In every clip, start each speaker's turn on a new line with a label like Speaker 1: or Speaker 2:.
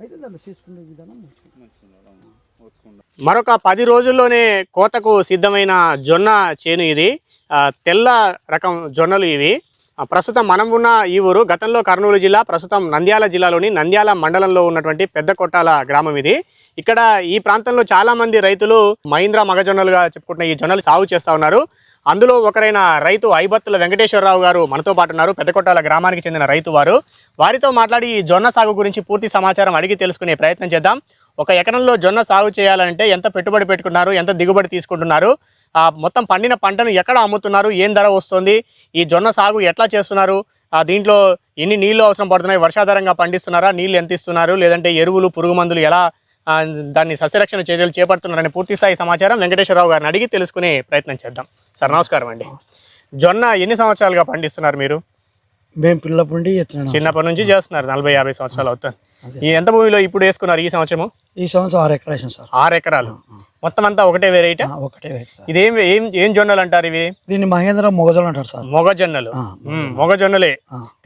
Speaker 1: అయితే దాన్ని చేసుకునే విధానం
Speaker 2: మరొక పది రోజుల్లోనే కోతకు సిద్ధమైన జొన్న చేను ఇది. తెల్ల రకం జొన్నలు ఇవి. ప్రస్తుతం మనం ఉన్న ఈ ఊరు గతంలో కర్నూలు జిల్లా ప్రస్తుతం నంద్యాల జిల్లాలోని నంద్యాల మండలంలో ఉన్నటువంటి పెద్ద కొట్టాల గ్రామం ఇది. ఇక్కడ ఈ ప్రాంతంలో చాలామంది రైతులు మహీంద్ర మగజొన్నలుగా చెప్పుకుంటున్న ఈ జొన్నలు సాగు చేస్తా ఉన్నారు. అందులో ఒకరైన రైతు ఐబత్తుల వెంకటేశ్వరరావు గారు మనతో పాటు ఉన్నారు. పెద్దకొట్టాల గ్రామానికి చెందిన రైతు వారు. వారితో మాట్లాడి ఈ జొన్న సాగు గురించి పూర్తి సమాచారం అడిగి తెలుసుకునే ప్రయత్నం చేద్దాం. ఒక ఎకరంలో జొన్న సాగు చేయాలంటే ఎంత పెట్టుబడి పెట్టుకున్నారు? ఎంత దిగుబడి తీసుకుంటున్నారు? మొత్తం పండిన పంటను ఎక్కడ అమ్ముతున్నారు? ఏం ధర వస్తుంది? ఈ జొన్న సాగు ఎట్లా చేస్తున్నారు? దీంట్లో ఎన్ని నీళ్ళు అవసరం పడుతున్నాయి? వర్షాధారంగా పండిస్తున్నారా? నీళ్ళు ఎంత ఇస్తున్నారు? లేదంటే ఎరువులు పురుగు మందులు ఎలా దాన్ని సస్యరక్షణ చర్యలు చేపడుతున్నారని పూర్తి స్థాయి సమాచారం వెంకటేశ్వరరావు గారిని అడిగి తెలుసుకునే ప్రయత్నం చేద్దాం. సార్ నమస్కారం అండి. జొన్న ఎన్ని సంవత్సరాలుగా పండిస్తున్నారు మీరు?
Speaker 1: మేము పిల్లప్పటి
Speaker 2: చిన్నప్పటి నుంచి చేస్తున్నారు నలభై యాభై సంవత్సరాలు అవుతుంది. ఈ ఎంత భూమిలో ఇప్పుడు వేసుకున్నారు ఈ సంవత్సరము?
Speaker 1: ఈ సంవత్సరం ఆరు ఎకరాలు వేసాం సార్.
Speaker 2: ఆరు ఎకరాలు. మొత్తం అంతా ఒకటే వెరైటీ
Speaker 1: ఒకటే
Speaker 2: ఇదేం ఏం ఏం జొన్నలు అంటారు ఇవి?
Speaker 1: దీన్ని మహేంద్ర మొగజొన్న అంటారు సార్.
Speaker 2: మొగజొన్నలు. మొగజొన్నలే.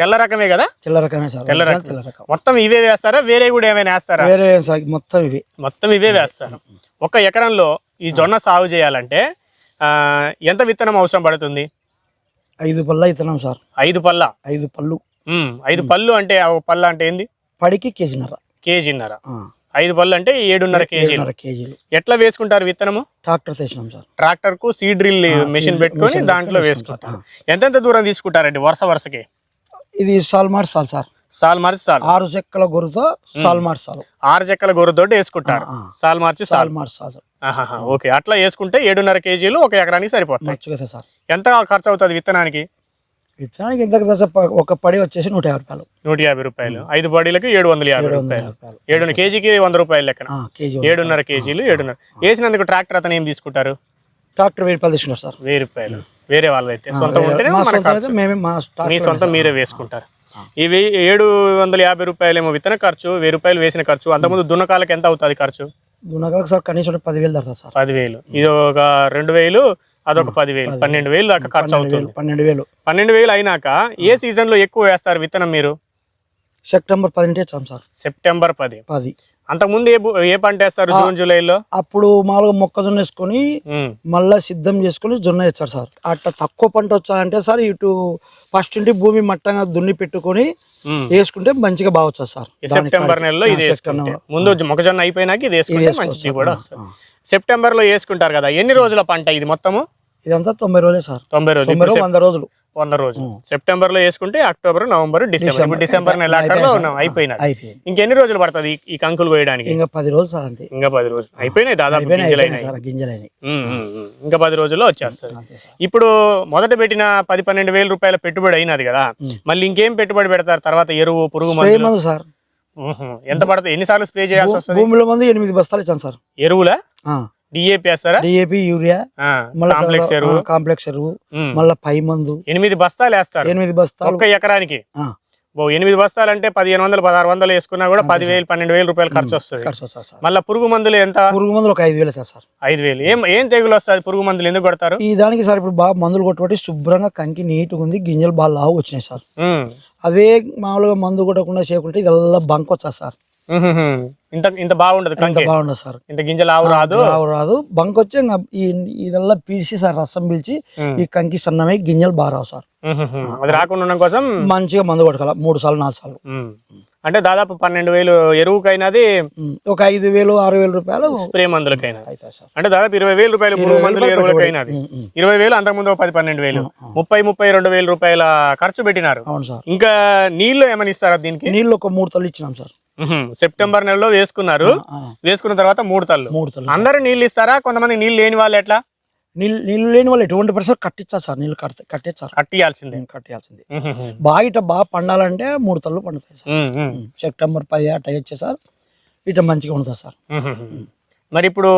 Speaker 2: తెల్ల రకమే కదా?
Speaker 1: తెల్ల రకమే సార్.
Speaker 2: తెల్ల రకం.
Speaker 1: తెల్ల రకం.
Speaker 2: మొత్తం ఇవే వేస్తారా? వేరే కూడా ఏమైనా వేస్తారా?
Speaker 1: వేరే సార్ మొత్తం ఇవి.
Speaker 2: మొత్తం ఇవే వేస్తారు. ఒక ఎకరంలో ఈ జొన్న సాగు చేయాలంటే ఎంత విత్తనం అవసరం పడుతుంది?
Speaker 1: ఐదు పళ్ళ ఇస్తున్నాం సార్.
Speaker 2: ఐదు పళ్ళ?
Speaker 1: ఐదు పళ్ళు.
Speaker 2: ఐదు పళ్ళు అంటే పళ్ళ అంటే ఏంది?
Speaker 1: పడికి కేజీన్నర.
Speaker 2: కేజీన్నర. ఐదు పళ్ళు అంటే ఏడున్నర కేజీలు.
Speaker 1: కేజీలు.
Speaker 2: ఎట్లా వేసుకుంటారు విత్తనము?
Speaker 1: ట్రాక్టర్ తెచ్చినాం సార్.
Speaker 2: ట్రాక్టర్కు సీడ్ డ్రిల్ మెషిన్ పెట్టుకొని దాంట్లో వేసుకుంటారు. ఎంతెంత దూరం తీసుకుంటారండి వరుస వరుసకి?
Speaker 1: ఇది సాల్ మార్చాలి సార్.
Speaker 2: సాల్ మార్చి సాల్.
Speaker 1: ఆరు చెక్కల గొర్రెతో సాల్ మార్చాలి
Speaker 2: ఆరు చెక్కల గొర్రెతోటి వేసుకుంటారు. సాల్ మార్చి సాల్.
Speaker 1: సాల్ మార్చాలి
Speaker 2: ఓకే. అట్లా వేసుకుంటే ఏడున్నర కేజీలు ఒక ఎకరానికి సరిపోతాయి.
Speaker 1: మర్చిపోతే సార్.
Speaker 2: ఎంత ఖర్చు అవుతుంది విత్తనానికి?
Speaker 1: విత్తనానికి ఎంత కదా సార్ ప- ఒక పడి వచ్చేసి నూట యాభై రూపాయలు.
Speaker 2: నూట యాభై రూపాయలు. ఐదు బాడీలకు ఏడు వందల యాభై
Speaker 1: ఏడు
Speaker 2: రూపాయలు. ఏడున్నర కేజీకి వంద రూపాయలు లెక్కన. ఏడున్నర కేజీలు ఏడున్నర. వేసినందుకు ట్రాక్టర్ అతను ఏం తీసుకుంటారు?
Speaker 1: ట్రాక్టర్ వెయ్యి రూపాయలు తీసుకున్నారు సార్
Speaker 2: వెయ్యి రూపాయలు వేరే వాళ్ళైతే. సొంతం ఉంటేనే
Speaker 1: మా సొంతం
Speaker 2: మీరే. వేసుకుంటారు. ఇవి ఏడు వందల యాభై రూపాయలేమో విత్తన ఖర్చు వెయ్యి రూపాయలు వేసిన ఖర్చు. అంతకుముందు దున్నకాలకు ఎంత అవుతుంది ఖర్చు?
Speaker 1: దున్నకాలకు సార్ కనీసం పదివేలు తడుతుంది సార్.
Speaker 2: పదివేలు. ఇది ఒక రెండు వేలు అదొక పదివేలు. పన్నెండు వేలు దాకా ఖర్చు అవుతుంది
Speaker 1: పన్నెండు వేలు
Speaker 2: పన్నెండు వేలు అయినాక ఏ సీజన్లో ఎక్కువ వేస్తారు విత్తనం మీరు
Speaker 1: సెప్టెంబర్ ఇచ్చాం సార్
Speaker 2: సెప్టెంబర్ పది
Speaker 1: పది
Speaker 2: అంతకుముందు ఏ ఏ పంట వేస్తారు. జూన్ జూలైలో
Speaker 1: అప్పుడు మామూలుగా మొక్కజొన్న వేసుకొని మళ్ళా సిద్ధం చేసుకొని జొన్న ఇచ్చారు సార్ అట్లా తక్కువ పంట వచ్చాయంటే సార్ ఇటు ఫస్ట్ ఇంటి భూమి మట్టంగా దున్ని పెట్టుకొని. వేసుకుంటే మంచిగా బాగా వచ్చారు సార్
Speaker 2: సెప్టెంబర్. నెలలో ఇది. ముందు మొక్కజొన్న అయిపోయినాక ఇది వేసుకుంటే మంచి. కూడా వస్తుంది
Speaker 1: ఆ.
Speaker 2: సెప్టెంబర్లో వేసుకుంటారు కదా. ఎన్ని రోజుల పంట ఇది మొత్తము?
Speaker 1: ఇదంతా తొంభై రోజులే సార్.
Speaker 2: తొంభై రోజులు.
Speaker 1: వంద రోజులు.
Speaker 2: వంద రోజులు. సెప్టెంబర్లో వేసుకుంటే అక్టోబర్ నవంబర్ డిసెంబర్. డిసెంబర్. నెల ఉన్నాం.
Speaker 1: అయిపోయింది.
Speaker 2: ఇంకెన్ని రోజులు పడుతుంది ఈ- కంకులు కోయడానికి?
Speaker 1: ఇంకా పది రోజులు సార్ అంతే.
Speaker 2: ఇంకా పది రోజులు. అయిపోయినాయి దాదాపు
Speaker 1: గింజలైనాయి.
Speaker 2: ఇంకా పది రోజుల్లో వచ్చేస్తుంది
Speaker 1: సార్.
Speaker 2: ఇప్పుడు మొదట పెట్టిన పది పన్నెండు వేల రూపాయల పెట్టుబడి అయినది కదా. మళ్ళీ ఇంకేం పెట్టుబడి పెడతారు? తర్వాత ఎరువు పురుగు
Speaker 1: మందు సార్.
Speaker 2: ఎంత పడుతుంది? ఎన్నిసార్లు స్ప్రే చేయాల్సి వస్తుంది?
Speaker 1: భూమిలో మందు ఎనిమిది బస్తాలు ఇచ్చాను సార్.
Speaker 2: ఎరువుల? డిఏపి వేస్తారా?
Speaker 1: డిఏపి యూరియా
Speaker 2: కాంప్లెక్స్ ఎరువు.
Speaker 1: కాంప్లెక్స్ ఎరువు. మళ్ళీ పై మందు.
Speaker 2: ఎనిమిది బస్తాలు వేస్తారు.
Speaker 1: ఎనిమిది బస్తాలు.
Speaker 2: ఒక్క ఎకరానికి? ఎనిమిది బస్తాలు అంటే పదిహేను వందలు పదహారు వందలు వేసుకున్నా కూడా పదివేలు పన్నెండు వేలు రూపాయలు ఖర్చు వస్తుంది.
Speaker 1: ఖర్చు వస్తుంది సార్.
Speaker 2: మళ్ళీ పురుగు మందులు ఎంత?
Speaker 1: పురుగు మందులు ఒక ఐదు వేలు అవుతుంది సార్.
Speaker 2: ఐదు వేలు. ఏం ఏం తెగులు వస్తుంది పురుగు మందులు? ఎందుకు కొడతారు?
Speaker 1: ఈ దానికి సార్ ఇప్పుడు బాగా మందులు కొట్టుబట్టి శుభ్రంగా కంకి నీట్గా ఉంది గింజలు బాగా లావు వచ్చినాయి సార్. అదే మామూలుగా మందు కొట్టకుండా చేయకుంటే ఇదల్లా బంక్ వచ్చా సార్.
Speaker 2: ఇంత ఇంత బాగుండదు
Speaker 1: ఇంత బాగుండదు సార్.
Speaker 2: ఇంత గింజలు ఆవు రాదు.
Speaker 1: రావు రాదు. బంక్ వచ్చి ఈ ఇదల్లా పీల్చి సార్ రసం పీల్చి. ఈ కంకి సన్నమై గింజలు బాగా రావు సార్.
Speaker 2: అది రాకుండా ఉండడం కోసం
Speaker 1: మంచిగా మందు కొట్టుకోవాలి. మూడు సార్లు నాలుగు సార్లు.
Speaker 2: అంటే దాదాపు పన్నెండు వేలు ఎరువుకైనది
Speaker 1: ఒక ఐదు వేలు ఆరు వేల రూపాయలు
Speaker 2: స్ప్రే మందులకైనా. అంటే దాదాపు ఇరవై వేల రూపాయలు
Speaker 1: ఇరవై
Speaker 2: మందులు
Speaker 1: వేలు
Speaker 2: ఎరువులకైనది. ఇరవై వేలు అంతకుముందు పది పన్నెండు వేలు. ముప్పై ముప్పై రెండు వేల రూపాయల ఖర్చు పెట్టినారు.
Speaker 1: అవును సార్.
Speaker 2: ఇంకా నీళ్ళు ఏమని ఇస్తారా దీనికి?
Speaker 1: నీళ్ళు ఒక మూడు తల్లు ఇచ్చినాం సార్.
Speaker 2: సెప్టెంబర్ నెలలో వేసుకున్నారు. వేసుకున్న తర్వాత మూడు తల్లు.
Speaker 1: మూడు తల్లు.
Speaker 2: అందరూ నీళ్ళు ఇస్తారా? కొంతమంది నీళ్ళు లేని వాళ్ళు ఎట్లా?
Speaker 1: నీళ్ళు నీళ్ళు లేని వాళ్ళు ఎటువంటి పరిస్థితి కట్టించారు సార్? నీళ్ళు కట్ట కట్టించారు
Speaker 2: కట్టియాల్సిందే.
Speaker 1: కట్టియాల్సింది. బాగా ఇట బాగా పండాలంటే మూడు తల్లు పండుతాయి సార్. సెప్టెంబర్ పది అట్ట వచ్చే సార్. ఇట మంచిగా ఉంటుంది సార్.
Speaker 2: మరి ఇప్పుడు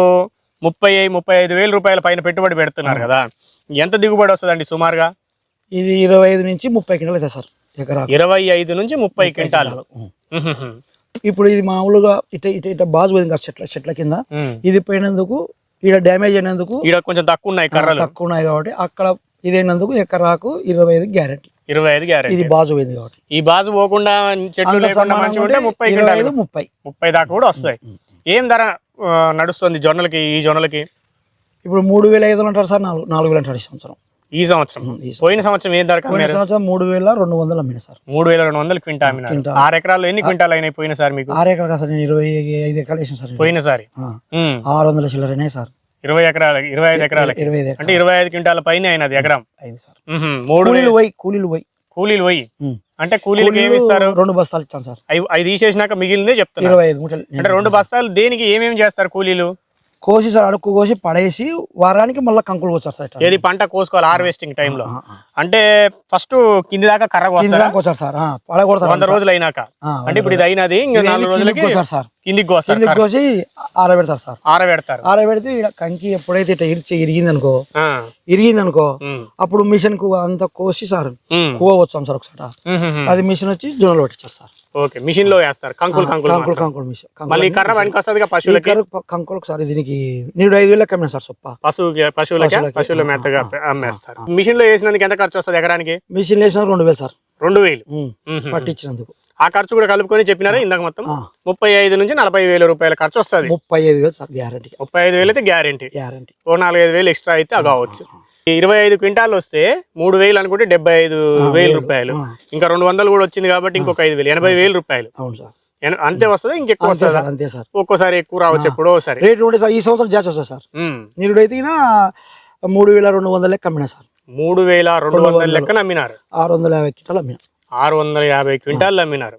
Speaker 2: ముప్పై ముప్పై ఐదు వేల రూపాయల పైన పెట్టుబడి పెడుతున్నారు కదా. ఎంత దిగుబడి వస్తుందండి సుమారుగా?
Speaker 1: ఇది ఇరవై ఐదు నుంచి ముప్పై కింటలు అవుతాయి సార్ ఎకరా
Speaker 2: ఇరవై ఐదు నుంచి ముప్పై క్వింటాలు.
Speaker 1: ఇప్పుడు ఇది మామూలుగా ఇట ఇట ఇట బాజు పోయింది కదా చెట్ల చెట్ల కింద. ఇది పోయినందుకు ఈడ డ్యామేజ్ అయినందుకు
Speaker 2: ఈడ కొంచెం తక్కువ ఉన్నాయి కర్రలు.
Speaker 1: తక్కువ ఉన్నాయి కాబట్టి అక్కడ ఇదైనందుకు ఎకరాకు ఇరవై ఐదు గ్యారెంటీ.
Speaker 2: ఇరవై ఐదు గ్యారెంటీ.
Speaker 1: ఇది బాజు పోయింది కాబట్టి.
Speaker 2: ఈ బాజు పోకుండా చెట్లు లేకుండా మంచిగా ఉంటే ముప్పై
Speaker 1: ముప్పై.
Speaker 2: ముప్పై దాకా కూడా వస్తాయి. ఏం ధర నడుస్తుంది జొన్నలకి ఈ జొన్నలకి?
Speaker 1: ఇప్పుడు మూడు వేల ఐదు వందలు అంటారు సార్ నాలుగు నాలుగు వేలు అంటారు ఈ సంవత్సరం.
Speaker 2: ఈ సంవత్సరం. పోయిన సంవత్సరం ఏం ధర
Speaker 1: సంవత్సరం మూడు వేల రెండు వందలు అమ్మిన సార్.
Speaker 2: మూడు వేల రెండు వందలు క్వింటా అమ్మినారు.
Speaker 1: క్వింటా.
Speaker 2: ఆరు ఎకరాల్లో ఎన్ని క్వింటాలు అయినాయి పోయిన సార్ మీకు?
Speaker 1: ఆరు ఎకరాలు సార్ నేను ఇరవై ఐదు ఎకరాలు వేసిన సార్
Speaker 2: పోయినసారి
Speaker 1: ఆరు వందల చిల్లర అయినాయి సార్.
Speaker 2: ఇరవై ఎకరాలకి ఇరవై ఐదు
Speaker 1: ఐదు
Speaker 2: అంటే
Speaker 1: ఎకరాలు.
Speaker 2: ఇరవై ఐదు క్వింటాల పైన అయినది ఎకరం. మూడు
Speaker 1: కూలీలు పోయి కూలీలు పోయి.
Speaker 2: కూలీలు పోయి. అంటే కూలీలకి ఏమి ఇస్తారు?
Speaker 1: రెండు బస్తాలు ఇచ్చాను సార్.
Speaker 2: అవి తీసేసినాక మిగిలిందే చెప్తున్నారు
Speaker 1: ఇరవై ఐదు
Speaker 2: అంటే రెండు బస్తాలు దేనికి ఏమేమి చేస్తారు కూలీలు?
Speaker 1: కోసి సార్ అడుక్కు కోసి పడేసి వారానికి మళ్ళీ కంకులు వచ్చారు సార్.
Speaker 2: ఏది పంట కోసుకోవాలి హార్వెస్టింగ్ టైంలో. అంటే ఫస్ట్ కింది దాకా కర్ర కోస్తారా
Speaker 1: సార్ పడగొడతారు
Speaker 2: వంద రోజులు అయినాక. అంటే ఇప్పుడు ఇది అయినది ఇంకా నాలుగు రోజులకి
Speaker 1: కోసారు సార్.
Speaker 2: కిందికి కోస్తారు
Speaker 1: కిందికి. కోసి ఆరబెడతారు సార్.
Speaker 2: ఆరబెడతారు.
Speaker 1: ఆరబెడితే కంకి ఎప్పుడైతే ఇట్లా ఇరిచి ఇరిగింది అనుకో
Speaker 2: ఆ,
Speaker 1: ఇరిగింది అనుకో
Speaker 2: ఉమ్,
Speaker 1: అప్పుడు మిషన్కు అంత కోసి సార్ కువ వచ్చాం సార్ ఒకసారి. అది మిషన్ వచ్చి జొన్నలు పట్టించారు సార్.
Speaker 2: ఓకే మిషన్లో వేస్తారు కంకులు కంకులు
Speaker 1: కంకులు. కంకులు మిషన్ కంకులు
Speaker 2: మళ్ళీ కర్ర. పనికి వస్తుంది పశువులకి?
Speaker 1: కర్ర ప- కంకులకు సార్ దీనికి నేను ఐదు వేలకు అమ్మినా సార్ సొప్ప
Speaker 2: పశువు పశువులకి పశువుల
Speaker 1: ఆ,
Speaker 2: అమ్మేస్తారు. మిషన్లో వేసినందుకు ఎంత ఖర్చు వస్తుంది ఎకరానికి?
Speaker 1: మిషన్ వేసిన రెండు వేలు సార్.
Speaker 2: రెండు వేలు.
Speaker 1: పట్టించినందుకు.
Speaker 2: ఆ ఖర్చు కూడా కలుపుకొని చెప్పినారా ఇందాక మొత్తం ముప్పై ఐదు నుంచి నలభై వేల రూపాయల ఖర్చు వస్తుంది.
Speaker 1: ముప్పై ఐదు వేలు గ్యారంటీ
Speaker 2: ముప్పై ఐదు వేలు అయితే గ్యారెంటీ
Speaker 1: గ్యారంటీ
Speaker 2: ఓ నాలుగైదు వేలు ఎక్స్ట్రా అయితే కావచ్చు. ఇరవై ఐదు క్వింటాలు వస్తే మూడు వేలు అనుకుంటే డెబ్బై ఐదు వేలు రూపాయలు. ఇంకా రెండు వందలు కూడా వచ్చింది కాబట్టి ఇంకొక ఐదు వేలు ఎనభై వేలు రూపాయలు.
Speaker 1: అవును సార్.
Speaker 2: అంతే వస్తుంది? ఇంకెక్కువ
Speaker 1: అంతే
Speaker 2: వస్తుందా?
Speaker 1: సార్ అంతే సార్.
Speaker 2: ఒక్కోసారి ఎక్కువ రావచ్చు ఎప్పుడో ఒకసారి.
Speaker 1: రేటు ఉంటే సార్ ఈ సంవత్సరం జాచి వస్తుంది సార్. నీరుడైతే ఈయన మూడు వేల రెండు వందల లెక్క అమ్మినా సార్.
Speaker 2: మూడు వేల రెండు వందల. లెక్కన అమ్మినారు.
Speaker 1: ఆరు వందల యాభై అమ్మినా.
Speaker 2: ఆరు వందల యాభై క్వింటాలు అమ్మినారు.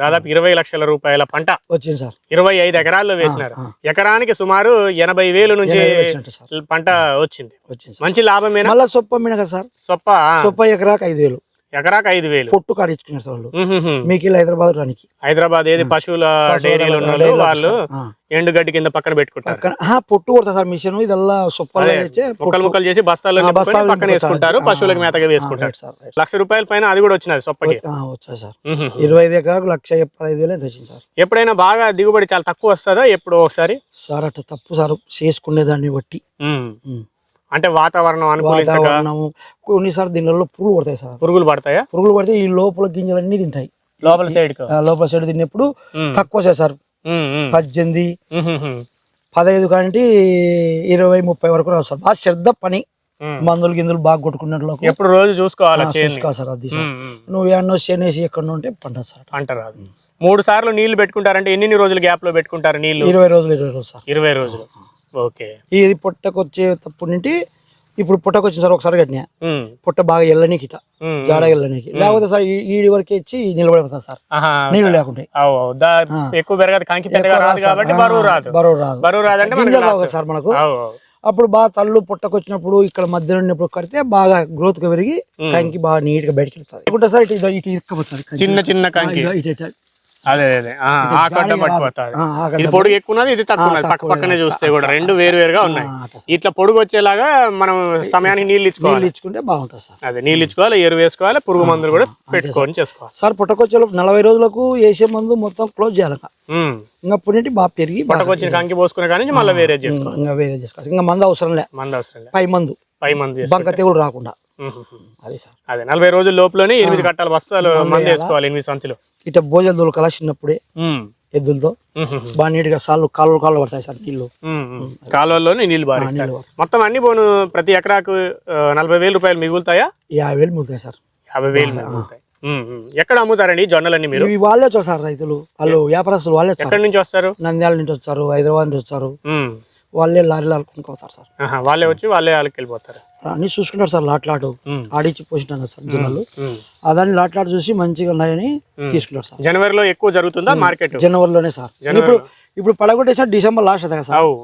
Speaker 2: దాదాపు ఇరవై లక్షల రూపాయల పంట.
Speaker 1: వచ్చింది సార్.
Speaker 2: ఇరవై ఐదు ఎకరాల్లో వేసినారు. ఎకరానికి సుమారు ఎనభై వేలు నుంచి పంట వచ్చింది. మంచి లాభమేనా?
Speaker 1: మళ్ళీ సొప్ప అమ్మినా సార్?
Speaker 2: సొప్ప?
Speaker 1: సొప్ప ఎకరాకి ఐదు వేలు.
Speaker 2: ఎకరాకు ఐదు వేలు.
Speaker 1: పొట్టు కాడించుకున్నారు సార్ వాళ్ళు. మీకు వెళ్ళి హైదరాబాద్ రానికి.
Speaker 2: హైదరాబాద్ ఏది పశువుల డైరీలు వాళ్ళు
Speaker 1: ఆ.
Speaker 2: ఎండుగడ్డి కింద పక్కన పెట్టుకుంటారు.
Speaker 1: పొట్టు కొడతా సార్ మిషన్. ఇదల్లా సొప్పలో
Speaker 2: ముక్కలు ముక్కలు చేసి
Speaker 1: బస్తాలు
Speaker 2: పక్కన. వేసుకుంటారు. పశువులకు మేతగా వేసుకుంటారు.
Speaker 1: సార్,
Speaker 2: లక్ష రూపాయల పైన అది కూడా వచ్చినది సొప్పకి.
Speaker 1: వచ్చాయి సార్. ఇరవై ఐదు ఎకరాలకు లక్ష పదహైదు వేలు వచ్చింది సార్.
Speaker 2: ఎప్పుడైనా బాగా దిగుబడి చాలా తక్కువ వస్తుందా? ఎప్పుడో ఒకసారి?
Speaker 1: సార్ అట్లా తప్పు సార్. చేసుకునే దాన్ని బట్టి.
Speaker 2: అంటే వాతావరణం అనుకూలించక
Speaker 1: కొన్నిసార్లు దీనిలో పురుగులు పడతాయి సార్.
Speaker 2: పురుగులు పడతాయా?
Speaker 1: పురుగులు పడితే ఈ లోపల గింజలన్నీ తింటాయి.
Speaker 2: లోపల సైడ్
Speaker 1: ఆ లోపల సైడ్ తిన్నప్పుడు తక్కువ వచ్చాయి సార్ పద్దెనిమిది పదహైదు కాంటి ఇరవై ముప్పై వరకు సార్. బాగా శ్రద్ధ పని. మందులు గిందులు బాగా కొట్టుకున్నట్లు
Speaker 2: ఎప్పుడు రోజు చూసుకోవాలా
Speaker 1: చూసుకోవాలి సార్ అది నువ్వు ఎన్నో చేనేసి ఎక్కడ ఉంటే పంట సార్.
Speaker 2: అంట రాదు. మూడు సార్లు నీళ్ళు పెట్టుకుంటారంటే ఎన్ని రోజులు గ్యాప్లో పెట్టుకుంటారు నీళ్ళు?
Speaker 1: ఇరవై రోజులు ఇరవై రోజులు సార్.
Speaker 2: ఇరవై రోజులు. ఓకే.
Speaker 1: ఇది పుట్టకొచ్చే తప్పుడు నుండి ఇప్పుడు పుట్టకొచ్చింది సార్ ఒకసారి కట్టినా. పుట్ట బాగా ఎల్లనీకి ఇట. జాడ ఎల్లనీకి. లేకపోతే సార్ ఈ- వరకే ఇచ్చి నిలబడిపోతుంది సార్. నీళ్ళు ఆ.
Speaker 2: ఎక్కువ పెరగదు కంకి పెద్దగా రాదు కాబట్టి బరువు రాదు.
Speaker 1: బరువు
Speaker 2: బరువు
Speaker 1: సార్ మనకు. అప్పుడు బాగా తల్లు పుట్టకొచ్చినప్పుడు ఇక్కడ మధ్యలో ఉన్నప్పుడు కడితే బాగా గ్రోత్గా పెరిగి. కంకి బాగా నీట్గా బయటకి వెళ్తుంది. సార్ ఇటు ఇటు ఇరుక్కుపోతుంది కంకి.
Speaker 2: చిన్న చిన్న కంకి.
Speaker 1: ఇటు.
Speaker 2: అదే అదే ఆ, ఇది పొడుగు ఎక్కువ ఉన్నది ఇది తక్కువ ఉన్నది. పక్క పక్కనే. చూస్తే కూడా రెండు వేరు వేరుగా ఉన్నాయి. ఇట్లా పొడుగు వచ్చేలాగా మనం సమయానికి నీళ్ళు ఇచ్చుకోవాలి.
Speaker 1: ఇచ్చుకుంటే బాగుంటుంది సార్.
Speaker 2: అదే నీళ్ళు ఇచ్చుకోవాలి ఎరువు వేసుకోవాలి పురుగు మందులు కూడా పెట్టుకొని చేసుకోవాలి.
Speaker 1: సార్ పుట్టకొచ్చే నలభై రోజులకు వేసే మందు మొత్తం క్లోజ్ చేయాలి. ఇంకా నుండి బాగా పెరిగి
Speaker 2: పట్టకొచ్చిన కంకి పోసుకునే కానీ మళ్ళీ వేరే చేసుకోవాలి.
Speaker 1: ఇంకా వేరే చేసుకోవాలి. ఇంకా మందు అవసరం లే.
Speaker 2: మందు అవసరం లేదు
Speaker 1: పై మందు.
Speaker 2: పై మందు
Speaker 1: బంక తెగులు రాకుండా. అది సార్
Speaker 2: అదే నలభై రోజుల లోపలనే ఎనిమిది కట్టాల బస్తాలు
Speaker 1: మందు?
Speaker 2: వేసుకోవాలి ఎనిమిది సంచులు
Speaker 1: ఇట్లా భోజన దొరకలా చిన్నప్పుడే. ఎద్దులతో. బాగా నీట్గా సార్లు కాళ్ళు కాళ్ళు పడతాయి సార్ నీళ్ళు.
Speaker 2: కాలువల్లోనే నీళ్ళు
Speaker 1: నీళ్ళు పడతాయి.
Speaker 2: మొత్తం అన్ని పోను ప్రతి ఎకరాకు నలభై వేల రూపాయలు మిగులుతాయా
Speaker 1: యాభై వేలు మిగులుతాయి సార్
Speaker 2: యాభై వేలు మిగులుతాయి. ఎక్కడ అమ్ముతారండి జొన్నలన్నీ మీరు
Speaker 1: వాళ్ళే వచ్చారు సార్ రైతులు వాళ్ళు వ్యాపారస్తులు వాళ్ళే
Speaker 2: ఎక్కడి నుంచి వస్తారు
Speaker 1: నంద్యాల నుంచి వచ్చారు హైదరాబాద్ నుంచి వచ్చారు. వాళ్ళే లారీలు ఆడుకుంటారు సార్.
Speaker 2: ఆహా, వాళ్ళే వచ్చి వాళ్ళే వాళ్ళకి వెళ్ళిపోతారు
Speaker 1: అన్ని చూసుకుంటారు సార్ లాట్లాటు
Speaker 2: ఉమ్.
Speaker 1: ఆడిచ్చి కదా సార్ జనాలు.
Speaker 2: ఉమ్.
Speaker 1: ఆ దాన్ని లాట్లాటు చూసి మంచిగా ఉన్నాయని. తీసుకుంటారు సార్.
Speaker 2: జనవరిలో ఎక్కువ జరుగుతుందా మార్కెట్?
Speaker 1: జనవరిలోనే సార్. ఇప్పుడు ఇప్పుడు పడగొట్టేసిన డిసెంబర్ లాస్ట్ కదా సార్.
Speaker 2: అవు.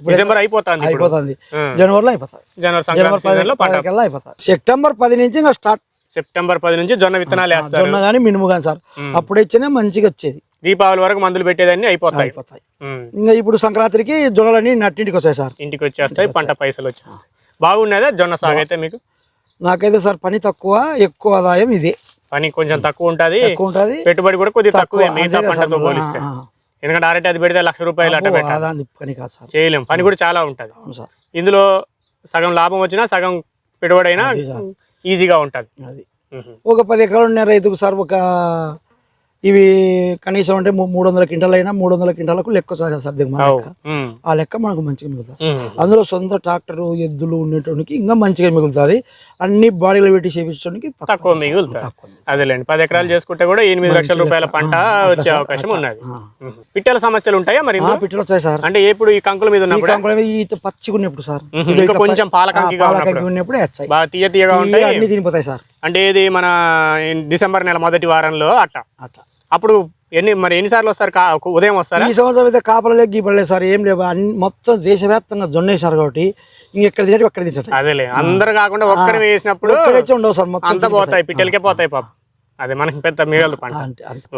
Speaker 2: డిసెంబర్ అయిపోతుంది ఇప్పుడు.
Speaker 1: అయిపోతుంది. జనవరిలో అయిపోతుంది
Speaker 2: జనవరి
Speaker 1: జనవరి
Speaker 2: సంక్రాంతి
Speaker 1: పది
Speaker 2: పంట
Speaker 1: అయిపోతుంది సెప్టెంబర్ పది నుంచి ఇంకా స్టార్ట్.
Speaker 2: సెప్టెంబర్ పది నుంచి జొన్న విత్తనాలు వేస్తారు.
Speaker 1: జొన్న కానీ మినుము కానీ సార్.
Speaker 2: ఉమ్.
Speaker 1: అప్పుడు ఇచ్చినా మంచిగా వచ్చేది.
Speaker 2: దీపావళి వరకు మందులు పెట్టేదన్నీ అయిపోతాయి.
Speaker 1: ఇంకా ఇప్పుడు సంక్రాంతికి జొన్నలన్నీ నట్టింటికి వచ్చాయి సార్.
Speaker 2: ఇంటికి వచ్చేస్తాయి పంట పైసలు వచ్చేస్తాయి. బాగున్నదా జొన్న సాగు అయితే మీకు?
Speaker 1: నాకైతే సార్ పని తక్కువ ఎక్కువ ఆదాయం ఇదే.
Speaker 2: పని కొంచెం తక్కువ ఉంటది.
Speaker 1: ఉంటుంది.
Speaker 2: పెట్టుబడి కూడా కొద్దిగా తక్కువే. మిగతా పంటతో. పోలిస్తే. ఎందుకంటే అరటి అది పెడితే లక్ష రూపాయలు అట్ట పెట్టాలి.
Speaker 1: పని కాదు సార్.
Speaker 2: చేయలేం. పని కూడా చాలా ఉంటది. ఇందులో సగం లాభం వచ్చినా సగం పెట్టుబడి అయినా. ఈజీగా ఉంటది.
Speaker 1: ఒక పది ఎకరాలు ఉన్న రైతుకు సార్ ఒక ఇవి కనీసం అంటే మూడు వందల క్వింటాలు అయినా మూడు వందల క్వింటాలకు లెక్క.
Speaker 2: మ్మ్.
Speaker 1: ఆ లెక్క మనకు మంచిగా మిగులుతుంది. అందులో సొంత ట్రాక్టర్ ఎద్దులు ఉండేటోనికి ఇంకా మంచిగా మిగులుతుంది. అన్ని బాడీలు పెట్టి చేపించడానికి
Speaker 2: తక్కువ మిగులుతుంది. అదేలేండి. పది ఎకరాలు చేసుకుంటే కూడా ఎనిమిది లక్షల రూపాయల పంట వచ్చే అవకాశం ఉన్నది. పిట్టల సమస్యలు ఉంటాయా మరి?
Speaker 1: పిట్టలు వచ్చాయి సార్.
Speaker 2: అంటే ఎప్పుడు ఈ కంకుల మీద
Speaker 1: ఈ
Speaker 2: ఉన్నప్పుడు?
Speaker 1: కంకులు ఈత పచ్చిగా ఉన్నప్పుడు సార్.
Speaker 2: కొంచెం
Speaker 1: పాలకంకి
Speaker 2: ఉన్నప్పుడు.
Speaker 1: ఉన్నప్పుడు వచ్చాయి.
Speaker 2: బాగా తీయ తీయగా ఉంటాయి.
Speaker 1: అన్ని తినిపోతాయి సార్.
Speaker 2: అంటే ఇది మన డిసెంబర్ నెల మొదటి వారంలో అట్ట.
Speaker 1: అట్లా
Speaker 2: అప్పుడు ఎన్ని మరి ఎన్నిసార్లు వస్తారు కా- ఉదయం వస్తారా?
Speaker 1: ఈ సంవత్సరం అయితే కాపలలే గీపలే సార్ ఏం లేవు. అన్ని మొత్తం దేశవ్యాప్తంగా జొన్న వేశారు కాబట్టి ఇంకెక్కడ తినట్టు అక్కడ తినట్టు
Speaker 2: అదేలే అందరు కాకుండా ఒక్కరి వేసినప్పుడు
Speaker 1: ఉండవు సార్ మొత్తం
Speaker 2: అంత పోతాయి పిట్టలకే పోతాయి పాప. అదే మనకి పెద్ద మిగలదు పంట.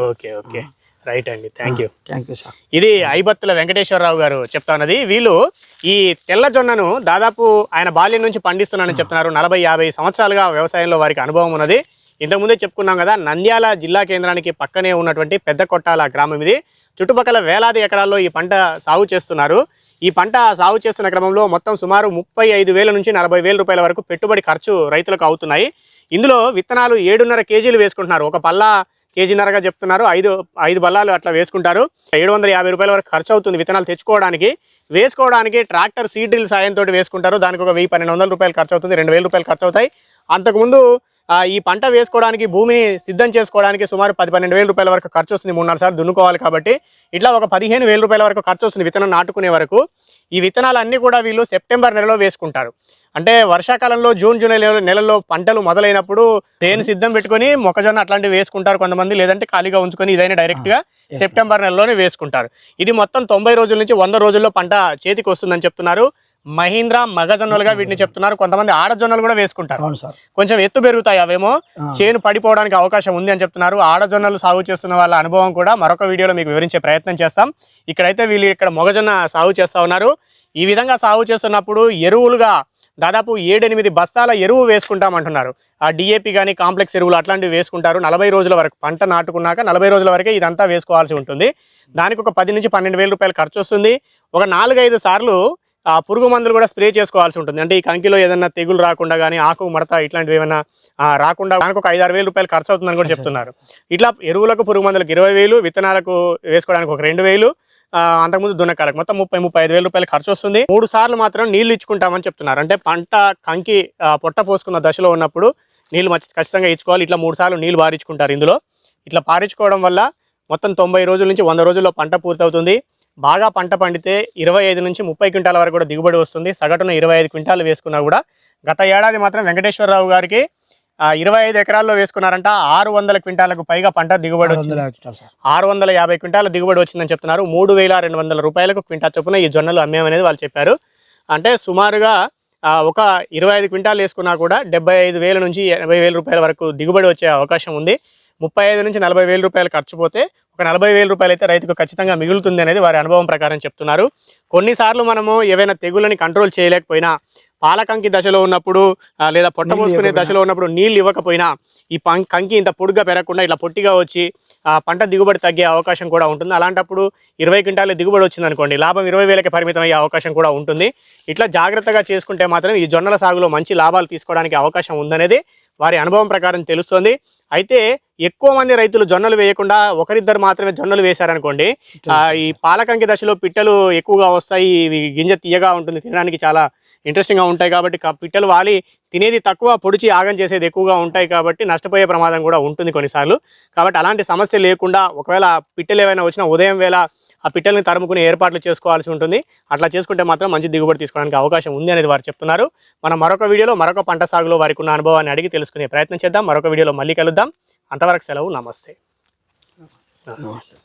Speaker 2: Okay okay. రైట్ అండి thank you
Speaker 1: thank you sir.
Speaker 2: ఇది ఐబత్తుల వెంకటేశ్వరరావు గారు చెప్తా ఉన్నది. వీళ్ళు ఈ తెల్ల జొన్నను దాదాపు ఆయన బాల్యం నుంచి పండిస్తున్నానని చెప్తున్నారు. నలభై యాభై సంవత్సరాలుగా వ్యవసాయంలో వారికి అనుభవం ఉన్నది. ఇంతకుముందే చెప్పుకున్నాం కదా నంద్యాల జిల్లా కేంద్రానికి పక్కనే ఉన్నటువంటి పెద్ద కొట్టాల గ్రామం ఇది. చుట్టుపక్కల వేలాది ఎకరాల్లో ఈ పంట సాగు చేస్తున్నారు. ఈ పంట సాగు చేస్తున్న క్రమంలో మొత్తం సుమారు ముప్పై ఐదు వేల నుంచి నలభై వేల రూపాయల వరకు పెట్టుబడి ఖర్చు రైతులకు అవుతున్నాయి. ఇందులో విత్తనాలు ఏడున్నర కేజీలు వేసుకుంటున్నారు. ఒక పల్లా కేజీన్నరగా చెప్తున్నారు. ఐదు ఐదు బల్లాలు అట్లా వేసుకుంటారు. ఏడు వందల యాభై రూపాయల వరకు ఖర్చు అవుతుంది విత్తనాలు తెచ్చుకోవడానికి. వేసుకోవడానికి ట్రాక్టర్ సీడ్ డ్రిల్ సాయంతో వేసుకుంటారు. దానికి ఒక వెయ్యి పన్నెండు వందల రూపాయలు ఖర్చు అవుతుంది. రెండు వేల రూపాయలు ఖర్చు అవుతాయి. అంతకుముందు ఈ పంట వేసుకోవడానికి భూమిని సిద్ధం చేసుకోవడానికి సుమారు పది పన్నెండు వేల రూపాయల వరకు ఖర్చు వస్తుంది మూడు నాలుగు సార్లు దున్నుకోవాలి కాబట్టి. ఇట్లా ఒక పదిహేను వేల రూపాయల వరకు ఖర్చు వస్తుంది విత్తనం నాటుకునే వరకు. ఈ విత్తనాలు అన్నీ కూడా వీళ్ళు సెప్టెంబర్ నెలలో వేసుకుంటారు. అంటే వర్షాకాలంలో జూన్ జూలై నెల- నెలల్లో పంటలు మొదలైనప్పుడు తేనె సిద్ధం పెట్టుకొని మొక్కజొన్న అట్లాంటివి వేసుకుంటారు కొంతమంది లేదంటే ఖాళీగా ఉంచుకొని ఇదైనా డైరెక్ట్గా సెప్టెంబర్ నెలలోనే వేసుకుంటారు. ఇది మొత్తం తొంభై రోజుల నుంచి వంద రోజుల్లో పంట చేతికి వస్తుందని చెప్తున్నారు. మహీంద్రా మగజొన్నలుగా వీటిని చెప్తున్నారు. కొంతమంది ఆడజొన్నలు కూడా వేసుకుంటారు. కొంచెం ఎత్తు పెరుగుతాయి అవేమో. చేను పడిపోవడానికి అవకాశం ఉంది అని చెప్తున్నారు. ఆడజొన్నలు సాగు చేస్తున్న వాళ్ళ అనుభవం కూడా మరొక వీడియోలో మీకు వివరించే ప్రయత్నం చేస్తాం. ఇక్కడైతే వీళ్ళు ఇక్కడ మొగజొన్న సాగు చేస్తా ఉన్నారు. ఈ విధంగా సాగు చేస్తున్నప్పుడు ఎరువులుగా దాదాపు ఏడెనిమిది బస్తాల ఎరువు వేసుకుంటామంటున్నారు. ఆ డిఏపి కానీ కాంప్లెక్స్ ఎరువులు అట్లాంటివి వేసుకుంటారు. నలభై రోజుల వరకు పంట నాటుకున్నాక నలభై రోజుల వరకే ఇదంతా వేసుకోవాల్సి ఉంటుంది. దానికి ఒక పది నుంచి పన్నెండు వేల రూపాయలు ఖర్చు వస్తుంది. ఒక నాలుగైదు సార్లు ఆ పురుగు మందులు కూడా స్ప్రే చేసుకోవాల్సి ఉంటుంది. అంటే ఈ కంకిలో ఏదైనా తెగులు రాకుండా కానీ ఆకు మడత ఇట్లాంటివి ఏమైనా రాకుండా దానికి ఒక ఐదారు వేలు రూపాయలు ఖర్చు అవుతుందని కూడా చెప్తున్నారు. ఇట్లా ఎరువులకు పురుగు మందులకు ఇరవై వేలు విత్తనాలకు వేసుకోవడానికి ఒక రెండు వేలు అంతకుముందు దున్నకాలకు మొత్తం ముప్పై ముప్పై ఐదు వేల రూపాయలు ఖర్చు వస్తుంది. మూడు సార్లు మాత్రం నీళ్ళు ఇచ్చుకుంటామని చెప్తున్నారు. అంటే పంట కంకి పొట్ట పోసుకున్న దశలో ఉన్నప్పుడు నీళ్ళు మంచి ఖచ్చితంగా ఇచ్చుకోవాలి. ఇట్లా మూడు సార్లు నీళ్ళు పారించుకుంటారు ఇందులో. ఇట్లా పారించుకోవడం వల్ల మొత్తం తొంభై రోజుల నుంచి వంద రోజుల్లో పంట పూర్తవుతుంది. బాగా పంట పండితే ఇరవై ఐదు నుంచి ముప్పై క్వింటాల వరకు కూడా దిగుబడి వస్తుంది. సగటున ఇరవై ఐదు క్వింటాలు వేసుకున్నా కూడా గత ఏడాది మాత్రం వెంకటేశ్వరరావు గారికి ఇరవై ఐదు ఎకరాల్లో వేసుకున్నారంట. ఆరు వందల క్వింటాలకు పైగా పంట దిగుబడి
Speaker 1: ఆరు
Speaker 2: వచ్చింది
Speaker 1: వందల యాభై క్వింటాలు సార్.
Speaker 2: ఆరు వందల యాభై క్వింటాల దిగుబడి వచ్చిందని చెప్తున్నారు. మూడు వేల రెండు వందల రూపాయలకు క్వింటా చొప్పున ఈ జొన్నలు అమ్మేమనేది వాళ్ళు చెప్పారు. అంటే సుమారుగా ఒక ఇరవై ఐదు క్వింటాలు వేసుకున్నా కూడా డెబ్బై ఐదు వేల నుంచి ఎనభై వేల రూపాయల వరకు దిగుబడి వచ్చే అవకాశం ఉంది. ముప్పై ఐదు నుంచి నలభై వేల రూపాయలు ఖర్చు పోతే ఒక నలభై వేల రూపాయలు అయితే రైతుకు ఖచ్చితంగా మిగులుతుంది అనేది వారి అనుభవం ప్రకారం చెప్తున్నారు. కొన్నిసార్లు మనము ఏవైనా తెగులని కంట్రోల్ చేయలేకపోయినా పాలకంకి దశలో ఉన్నప్పుడు లేదా పొట్ట పోసుకునే. దశలో ఉన్నప్పుడు నీళ్ళు ఇవ్వకపోయినా ఈ కంకి ఇంత పొడుగ్గా పెరగకుండా ఇట్లా పొట్టిగా వచ్చి ఆ పంట దిగుబడి తగ్గే అవకాశం కూడా ఉంటుంది. అలాంటప్పుడు ఇరవై క్వింటాల దిగుబడి వచ్చింది అనుకోండి లాభం ఇరవై వేలకి పరిమితం అయ్యే అవకాశం కూడా ఉంటుంది. ఇట్లా జాగ్రత్తగా చేసుకుంటే మాత్రం ఈ జొన్నల సాగులో మంచి లాభాలు తీసుకోవడానికి అవకాశం ఉందనేది వారి అనుభవం ప్రకారం తెలుస్తుంది. అయితే ఎక్కువ మంది రైతులు జొన్నలు వేయకుండా ఒకరిద్దరు మాత్రమే జొన్నలు వేశారనుకోండి ఈ పాలకంకి దశలో పిట్టలు ఎక్కువగా వస్తాయి ఇవి గింజ తీయగా ఉంటుంది తినడానికి చాలా ఇంట్రెస్టింగ్గా ఉంటాయి కాబట్టి పిట్టలు వాలి తినేది తక్కువ పొడిచి ఆగం చేసేది ఎక్కువగా ఉంటాయి కాబట్టి నష్టపోయే ప్రమాదం కూడా ఉంటుంది కొన్నిసార్లు. కాబట్టి అలాంటి సమస్య లేకుండా ఒకవేళ పిట్టలు ఏమైనా వచ్చినా ఉదయం వేళ ఆ పిట్టల్ని తరుముకుని ఏర్పాట్లు చేసుకోవాల్సి ఉంటుంది. అట్లా చేసుకుంటే మాత్రం మంచి దిగుబడి తీసుకోవడానికి అవకాశం ఉంది అనేది వారు చెప్తున్నారు. మనం మరొక వీడియోలో మరొక పంట సాగులో వారికి ఉన్న అనుభవాన్ని అడిగి తెలుసుకునే ప్రయత్నం చేద్దాం. మరొక వీడియోలో మళ్ళీ కలుద్దాం. అంతవరకు సెలవు. నమస్తే. నమస్తే.